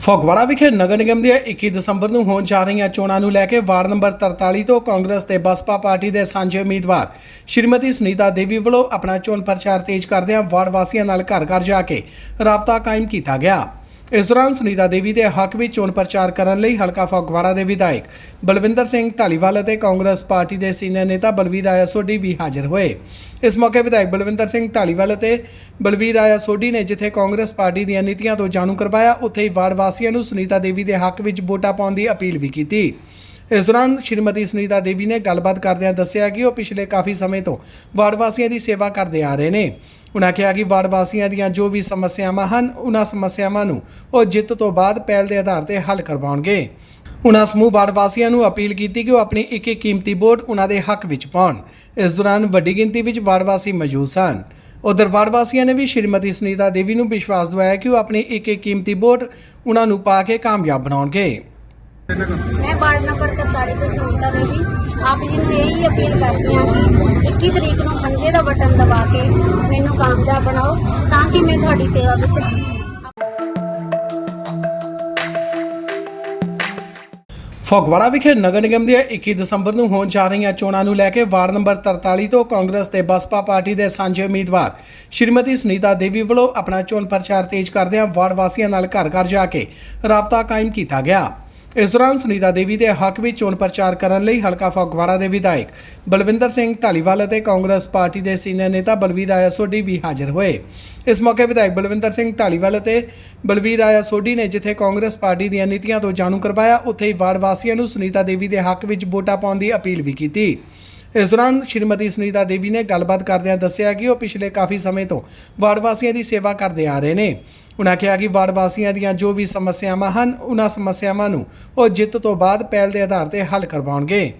ਫਗਵਾੜਾ ਵਿਖੇ ਨਗਰ ਨਿਗਮ ਦੀਆਂ 21 ਦਸੰਬਰ ਨੂੰ ਹੋਣ ਜਾ ਰਹੀਆਂ ਚੋਣਾਂ ਨੂੰ ਲੈ ਕੇ ਵਾਰਡ ਨੰਬਰ 43 ਤੋਂ ਕਾਂਗਰਸ ਤੇ ਬਸਪਾ ਪਾਰਟੀ ਦੇ ਸਾਂਝੇ ਉਮੀਦਵਾਰ ਸ਼੍ਰੀਮਤੀ ਸੁਨੀਤਾ ਦੇਵੀ ਵੱਲੋਂ ਆਪਣਾ ਚੋਣ ਪ੍ਰਚਾਰ ਤੇਜ਼ ਕਰਦਿਆਂ ਵਾਰਡ ਵਾਸੀਆਂ ਨਾਲ ਘਰ ਘਰ ਜਾ ਕੇ ਰਾਬਤਾ ਕਾਇਮ ਕੀਤਾ ਗਿਆ। ਇਸ ਦੌਰਾਨ ਸੁਨੀਤਾ ਦੇਵੀ ਦੇ ਹੱਕ ਵਿੱਚ ਚੋਣ ਪ੍ਰਚਾਰ ਕਰਨ ਲਈ ਹਲਕਾ ਫਗਵਾੜਾ ਦੇ ਵਿਧਾਇਕ ਬਲਵਿੰਦਰ ਸਿੰਘ ਧਾਲੀਵਾਲ ਅਤੇ ਕਾਂਗਰਸ ਪਾਰਟੀ ਦੇ ਸੀਨੀਅਰ ਨੇਤਾ ਬਲਵੀਰ ਆਇਆ ਸੋਢੀ ਵੀ ਹਾਜ਼ਰ ਹੋਏ। ਇਸ ਮੌਕੇ ਵਿਧਾਇਕ ਬਲਵਿੰਦਰ ਸਿੰਘ ਧਾਲੀਵਾਲ ਅਤੇ ਬਲਵੀਰ ਆਇਆ ਸੋਢੀ ਨੇ ਜਿੱਥੇ ਕਾਂਗਰਸ ਪਾਰਟੀ ਦੀਆਂ ਨੀਤੀਆਂ ਤੋਂ ਜਾਣੂ ਕਰਵਾਇਆ, ਉੱਥੇ ਹੀ ਵਾਰਡ ਵਾਸੀਆਂ ਨੂੰ ਸੁਨੀਤਾ ਦੇਵੀ ਦੇ ਹੱਕ ਵਿੱਚ ਵੋਟਾਂ ਪਾਉਣ ਦੀ ਅਪੀਲ ਵੀ ਕੀਤੀ। ਇਸ ਦੌਰਾਨ ਸ਼੍ਰੀਮਤੀ ਸੁਨੀਤਾ ਦੇਵੀ ਨੇ ਗੱਲਬਾਤ ਕਰਦਿਆਂ ਦੱਸਿਆ ਕਿ ਉਹ ਪਿਛਲੇ ਕਾਫੀ ਸਮੇਂ ਤੋਂ ਵਾਰਡ ਵਾਸੀਆਂ ਦੀ ਸੇਵਾ ਕਰਦੇ ਆ ਰਹੇ ਨੇ। ਉਨ੍ਹਾਂ ਕਿਹਾ ਕਿ ਵਾਰਡ ਵਾਸੀਆਂ ਦੀਆਂ ਜੋ ਵੀ ਸਮੱਸਿਆਵਾਂ ਹਨ ਉਹਨਾਂ ਸਮੱਸਿਆਵਾਂ ਨੂੰ ਉਹ ਜਿੱਤ ਤੋਂ ਬਾਅਦ ਪਹਿਲ ਦੇ ਆਧਾਰ ਤੇ ਹੱਲ ਕਰਵਾਉਣਗੇ। ਉਨ੍ਹਾਂ ਸਮੂਹ ਵਾਰਡ ਵਾਸੀਆਂ ਨੂੰ ਅਪੀਲ ਕੀਤੀ ਕਿ ਉਹ ਆਪਣੀ ਇੱਕ ਇੱਕ ਕੀਮਤੀ ਵੋਟ ਉਨ੍ਹਾਂ ਦੇ ਹੱਕ ਵਿੱਚ ਪਾਉਣ। ਇਸ ਦੌਰਾਨ ਵੱਡੀ ਗਿਣਤੀ ਵਿੱਚ ਵਾਰਡ ਵਾਸੀ ਮੌਜੂਦ ਸਨ। ਉਧਰ ਵਾਰਡ ਵਾਸੀਆਂ ਨੇ ਵੀ ਸ਼੍ਰੀਮਤੀ ਸੁਨੀਤਾ ਦੇਵੀ ਨੂੰ ਵਿਸ਼ਵਾਸ ਦਿਵਾਇਆ ਕਿ ਉਹ ਆਪਣੀ ਇੱਕ ਇੱਕ ਕੀਮਤੀ ਵੋਟ ਉਨ੍ਹਾਂ ਨੂੰ ਪਾ ਕੇ ਕਾਮਯਾਬ ਬਣਾਉਣਗੇ। ਮੈਂ ਵਾਰਡ ਨੰਬਰ 41 ਤੋਂ ਸੁਨੀਤਾ ਦੇਵੀ ਆਪ ਜੀ ਨੂੰ ਇਹੀ ਅਪੀਲ ਕਰਦੀ ਹਾਂ ਕਿ 21 ਤਰੀਕ ਨੂੰ ਪੰਜੇ ਦਾ ਬਟਨ ਦਬਾ ਕੇ ਮੈਨੂੰ ਕਾਮਯਾਬ ਬਣਾਓ, ਤਾਂ ਕਿ ਮੈਂ ਤੁਹਾਡੀ ਸੇਵਾ ਵਿੱਚ ਫਗਵਾੜਾ ਵਿਖੇ ਨਗਰ ਨਿਗਮ ਦੀਆਂ 21 ਦਸੰਬਰ ਨੂੰ ਹੋਣ ਜਾ ਰਹੀਆਂ ਚੋਣਾਂ ਨੂੰ ਲੈ ਕੇ ਵਾਰਡ ਨੰਬਰ 43 ਤੋਂ ਕਾਂਗਰਸ ਤੇ ਬਸਪਾ ਪਾਰਟੀ ਦੇ ਸਾਂਝੇ ਉਮੀਦਵਾਰ ਸ਼੍ਰੀਮਤੀ ਸੁਨੀਤਾ ਦੇਵੀ ਵੱਲੋਂ ਆਪਣਾ ਚੋਣ ਪ੍ਰਚਾਰ ਤੇਜ਼ ਕਰਦਿਆਂ ਵਾਰਡ ਵਾਸੀਆਂ ਨਾਲ ਘਰ ਘਰ ਜਾ ਕੇ ਰਾਬਤਾ ਕਾਇਮ ਕੀਤਾ ਗਿਆ। ਇਸ ਦੌਰਾਨ ਸੁਨੀਤਾ ਦੇਵੀ ਦੇ ਹੱਕ ਵਿੱਚ ਚੋਣ ਪ੍ਰਚਾਰ ਕਰਨ ਲਈ ਹਲਕਾ ਫਗਵਾੜਾ ਦੇ ਵਿਧਾਇਕ ਬਲਵਿੰਦਰ ਸਿੰਘ ਧਾਲੀਵਾਲ ਅਤੇ ਕਾਂਗਰਸ ਪਾਰਟੀ ਦੇ ਸੀਨੀਅਰ ਨੇਤਾ ਬਲਵੀਰ ਆਇਆ ਸੋਢੀ ਵੀ ਹਾਜ਼ਰ ਹੋਏ। ਇਸ ਮੌਕੇ ਵਿਧਾਇਕ ਬਲਵਿੰਦਰ ਸਿੰਘ ਧਾਲੀਵਾਲ ਅਤੇ ਬਲਵੀਰ ਆਇਆ ਸੋਢੀ ਨੇ ਜਿੱਥੇ ਕਾਂਗਰਸ ਪਾਰਟੀ ਦੀਆਂ ਨੀਤੀਆਂ ਤੋਂ ਜਾਣੂ ਕਰਵਾਇਆ, ਉੱਥੇ ਹੀ ਵਾਰਡ ਵਾਸੀਆਂ ਨੂੰ ਸੁਨੀਤਾ ਦੇਵੀ ਦੇ ਹੱਕ ਵਿੱਚ ਵੋਟਾਂ ਪਾਉਣ ਦੀ ਅਪੀਲ ਵੀ ਕੀਤੀ। ਇਸ ਦੌਰਾਨ ਸ਼੍ਰੀਮਤੀ ਸੁਨੀਤਾ ਦੇਵੀ ਨੇ ਗੱਲਬਾਤ ਕਰਦਿਆਂ ਦੱਸਿਆ ਕਿ ਉਹ ਪਿਛਲੇ ਕਾਫੀ ਸਮੇਂ ਤੋਂ ਵਾਰਡ ਵਾਸੀਆਂ ਦੀ ਸੇਵਾ ਕਰਦੇ ਆ ਰਹੇ ਨੇ। ਉਨ੍ਹਾਂ ਕਿਹਾ ਕਿ ਵਾਰਡ ਵਾਸੀਆਂ ਦੀਆਂ ਜੋ ਵੀ ਸਮੱਸਿਆਵਾਂ ਹਨ ਉਹਨਾਂ ਸਮੱਸਿਆਵਾਂ ਨੂੰ ਉਹ ਜਿੱਤ ਤੋਂ ਬਾਅਦ ਪਹਿਲ ਦੇ ਆਧਾਰ ਤੇ ਹੱਲ ਕਰਵਾਉਣਗੇ।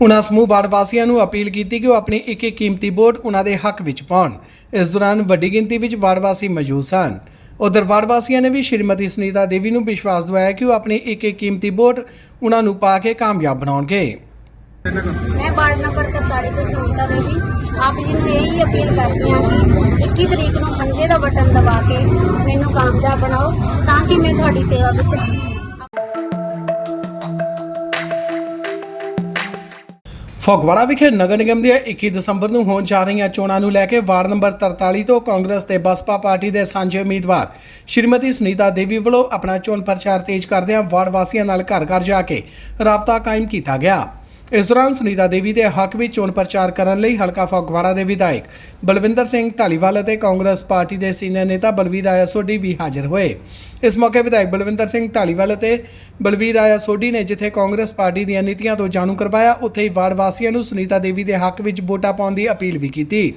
ਉਨ੍ਹਾਂ ਸਮੂਹ ਵਾਰਡ ਵਾਸੀਆਂ ਨੂੰ ਅਪੀਲ ਕੀਤੀ ਕਿ ਉਹ ਆਪਣੀ ਇੱਕ ਇੱਕ ਕੀਮਤੀ ਵੋਟ ਉਨ੍ਹਾਂ ਦੇ ਹੱਕ ਵਿੱਚ ਪਾਉਣ। ਇਸ ਦੌਰਾਨ ਵੱਡੀ ਗਿਣਤੀ ਵਿੱਚ ਵਾਰਡ ਵਾਸੀ ਮੌਜੂਦ ਸਨ। ਉਧਰ ਵਾਰਡ ਵਾਸੀਆਂ ਨੇ ਵੀ ਸ਼੍ਰੀਮਤੀ ਸੁਨੀਤਾ ਦੇਵੀ ਨੂੰ ਵਿਸ਼ਵਾਸ ਦਿਵਾਇਆ ਕਿ ਉਹ ਆਪਣੀ ਇੱਕ ਇੱਕ ਕੀਮਤੀ ਵੋਟ ਉਨ੍ਹਾਂ ਨੂੰ ਪਾ ਕੇ ਕਾਮਯਾਬ ਬਣਾਉਣਗੇ। ਮੈਂ ਵਾਰਡ ਨੰਬਰ 41 ਤੋਂ ਸੁਨੀਤਾ ਦੇਵੀ ਆਪ ਜੀ ਨੂੰ ਇਹੀ ਅਪੀਲ ਕਰਦੀ ਹਾਂ ਕਿ 21 ਤਰੀਕ ਨੂੰ ਪੰਜੇ ਦਾ ਬਟਨ ਦਬਾ ਕੇ ਮੈਨੂੰ ਕਾਮਯਾਬ ਬਣਾਓ, ਤਾਂ ਕਿ ਮੈਂ ਤੁਹਾਡੀ ਸੇਵਾ ਵਿੱਚ ਫਗਵਾੜਾ ਵਿਖੇ ਨਗਰ ਨਿਗਮ ਦੀਆਂ 21 ਦਸੰਬਰ ਨੂੰ ਹੋਣ ਜਾ ਰਹੀਆਂ ਚੋਣਾਂ ਨੂੰ ਲੈ ਕੇ ਵਾਰਡ ਨੰਬਰ 43 ਤੋਂ ਕਾਂਗਰਸ ਤੇ ਬਸਪਾ ਪਾਰਟੀ ਦੇ ਸਾਂਝੇ ਉਮੀਦਵਾਰ ਸ਼੍ਰੀਮਤੀ ਸੁਨੀਤਾ ਦੇਵੀ ਵੱਲੋਂ ਆਪਣਾ ਚੋਣ ਪ੍ਰਚਾਰ ਤੇਜ਼ ਕਰਦਿਆਂ ਵਾਰਡ ਵਾਸੀਆਂ ਨਾਲ ਘਰ ਘਰ ਜਾ ਕੇ ਰਾਬਤਾ ਕਾਇਮ ਕੀਤਾ ਗਿਆ। ਇਸ ਦੌਰਾਨ ਸੁਨੀਤਾ ਦੇਵੀ ਦੇ ਹੱਕ ਵਿੱਚ ਚੋਣ ਪ੍ਰਚਾਰ ਕਰਨ ਲਈ ਹਲਕਾ ਫਗਵਾੜਾ ਦੇ ਵਿਧਾਇਕ ਬਲਵਿੰਦਰ ਸਿੰਘ ਧਾਲੀਵਾਲ ਅਤੇ ਕਾਂਗਰਸ ਪਾਰਟੀ ਦੇ ਸੀਨੀਅਰ ਨੇਤਾ ਬਲਵੀਰ ਆਇਆ ਸੋਢੀ ਵੀ ਹਾਜ਼ਰ ਹੋਏ। ਇਸ ਮੌਕੇ ਵਿਧਾਇਕ ਬਲਵਿੰਦਰ ਸਿੰਘ ਧਾਲੀਵਾਲ ਅਤੇ ਬਲਵੀਰ ਆਇਆ ਸੋਢੀ ਨੇ ਜਿੱਥੇ ਕਾਂਗਰਸ ਪਾਰਟੀ ਦੀਆਂ ਨੀਤੀਆਂ ਤੋਂ ਜਾਣੂ ਕਰਵਾਇਆ, ਉੱਥੇ ਹੀ ਵਾਰਡ ਵਾਸੀਆਂ ਨੂੰ ਸੁਨੀਤਾ ਦੇਵੀ ਦੇ ਹੱਕ ਵਿੱਚ ਵੋਟਾਂ ਪਾਉਣ ਦੀ ਅਪੀਲ ਵੀ ਕੀਤੀ।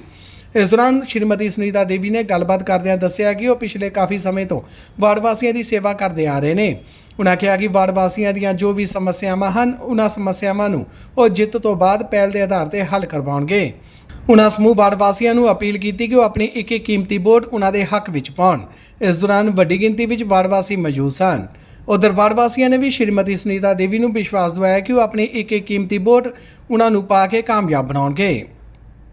ਇਸ ਦੌਰਾਨ ਸ਼੍ਰੀਮਤੀ ਸੁਨੀਤਾ ਦੇਵੀ ਨੇ ਗੱਲਬਾਤ ਕਰਦਿਆਂ ਦੱਸਿਆ ਕਿ ਉਹ ਪਿਛਲੇ ਕਾਫੀ ਸਮੇਂ ਤੋਂ ਵਾਰਡ ਵਾਸੀਆਂ ਦੀ ਸੇਵਾ ਕਰਦੇ ਆ ਰਹੇ ਨੇ। ਉਨ੍ਹਾਂ ਕਿਹਾ ਕਿ ਵਾਰਡ ਵਾਸੀਆਂ ਦੀਆਂ ਜੋ ਵੀ ਸਮੱਸਿਆਵਾਂ ਹਨ ਉਹਨਾਂ ਸਮੱਸਿਆਵਾਂ ਨੂੰ ਉਹ ਜਿੱਤ ਤੋਂ ਬਾਅਦ ਪਹਿਲ ਦੇ ਆਧਾਰ ਤੇ ਹੱਲ ਕਰਵਾਉਣਗੇ। ਉਨ੍ਹਾਂ ਸਮੂਹ ਵਾਰਡ ਵਾਸੀਆਂ ਨੂੰ ਅਪੀਲ ਕੀਤੀ ਕਿ ਉਹ ਆਪਣੀ ਇੱਕ ਇੱਕ ਕੀਮਤੀ ਵੋਟ ਉਨ੍ਹਾਂ ਦੇ ਹੱਕ ਵਿੱਚ ਪਾਉਣ। ਇਸ ਦੌਰਾਨ ਵੱਡੀ ਗਿਣਤੀ ਵਿੱਚ ਵਾਰਡ ਵਾਸੀ ਮੌਜੂਦ ਸਨ। ਉਧਰ ਵਾਰਡ ਵਾਸੀਆਂ ਨੇ ਵੀ ਸ਼੍ਰੀਮਤੀ ਸੁਨੀਤਾ ਦੇਵੀ ਨੂੰ ਵਿਸ਼ਵਾਸ ਦਿਵਾਇਆ ਕਿ ਉਹ ਆਪਣੀ ਇੱਕ ਇੱਕ ਕੀਮਤੀ ਵੋਟ ਉਨ੍ਹਾਂ ਨੂੰ ਪਾ ਕੇ ਕਾਮਯਾਬ ਬਣਾਉਣਗੇ।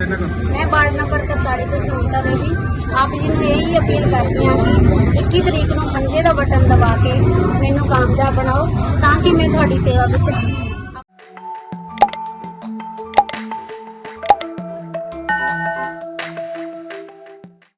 ਮੈਂ ਵਾਰਡ ਨੰਬਰ 41 ਤੋਂ ਸੁਨੀਤਾ ਦੇਵੀ। ਆਪ ਜੀ ਨੂੰ ਇਹੀ ਅਪੀਲ ਕਰਦੀ ਹਾਂ ਕਿ 21 ਤਰੀਕ ਨੂੰ ਪੰਜੇ ਦਾ ਬਟਨ ਦਬਾ ਕੇ ਮੈਨੂੰ ਕਾਮਯਾਬ ਬਣਾਓ ਤਾਂ ਕਿ ਮੈਂ ਤੁਹਾਡੀ ਸੇਵਾ ਵਿੱਚ